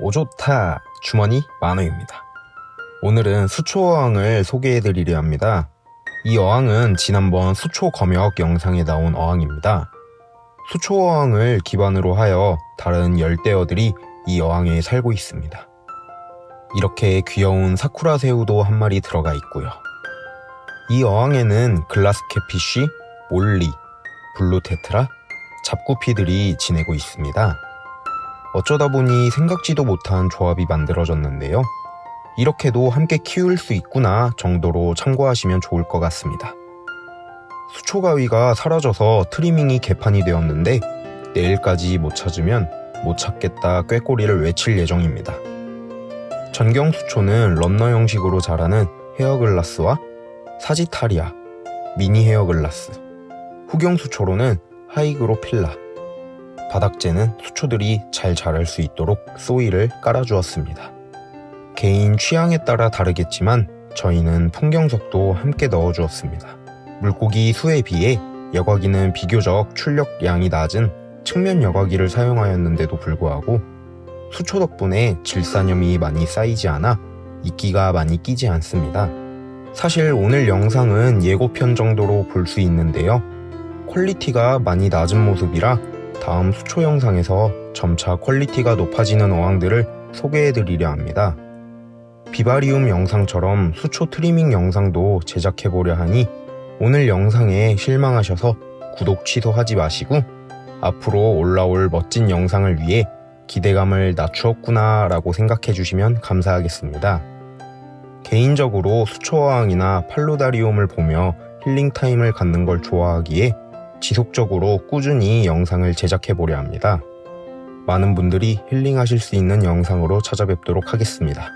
오조타 주머니 만호입니다. 오늘은 수초어항을 소개해드리려 합니다. 이 어항은 지난번 수초 검역 영상에 나온 어항입니다. 수초 어항을 기반으로 하여 다른 열대어들이 이 어항에 살고 있습니다. 이렇게 귀여운 사쿠라 새우도 한 마리 들어가 있고요. 이 어항에는 글라스 캐피쉬, 몰리, 블루 테트라, 잡구피들이 지내고 있습니다. 어쩌다 보니 생각지도 못한 조합이 만들어졌는데요. 이렇게도 함께 키울 수 있구나 정도로 참고하시면 좋을 것 같습니다. 수초가위가 사라져서 트리밍이 개판이 되었는데 내일까지 못 찾으면 못 찾겠다 꾀꼬리를 외칠 예정입니다. 전경 수초는 런너 형식으로 자라는 헤어글라스와 사지타리아, 미니 헤어글라스, 후경 수초로는 하이그로 필라, 바닥재는 수초들이 잘 자랄 수 있도록 소일을 깔아주었습니다. 개인 취향에 따라 다르겠지만 저희는 풍경석도 함께 넣어주었습니다. 물고기 수에 비해 여과기는 비교적 출력량이 낮은 측면 여과기를 사용하였는데도 불구하고 수초 덕분에 질산염이 많이 쌓이지 않아 이끼가 많이 끼지 않습니다. 사실 오늘 영상은 예고편 정도로 볼 수 있는데요. 퀄리티가 많이 낮은 모습이라 다음 수초 영상에서 점차 퀄리티가 높아지는 어항들을 소개해드리려 합니다. 비바리움 영상처럼 수초 트리밍 영상도 제작해보려 하니 오늘 영상에 실망하셔서 구독 취소하지 마시고 앞으로 올라올 멋진 영상을 위해 기대감을 낮추었구나 라고 생각해 주시면 감사하겠습니다. 개인적으로 수초어항이나 팔로다리움을 보며 힐링 타임을 갖는 걸 좋아하기에 지속적으로 꾸준히 영상을 제작해 보려 합니다. 많은 분들이 힐링하실 수 있는 영상으로 찾아뵙도록 하겠습니다.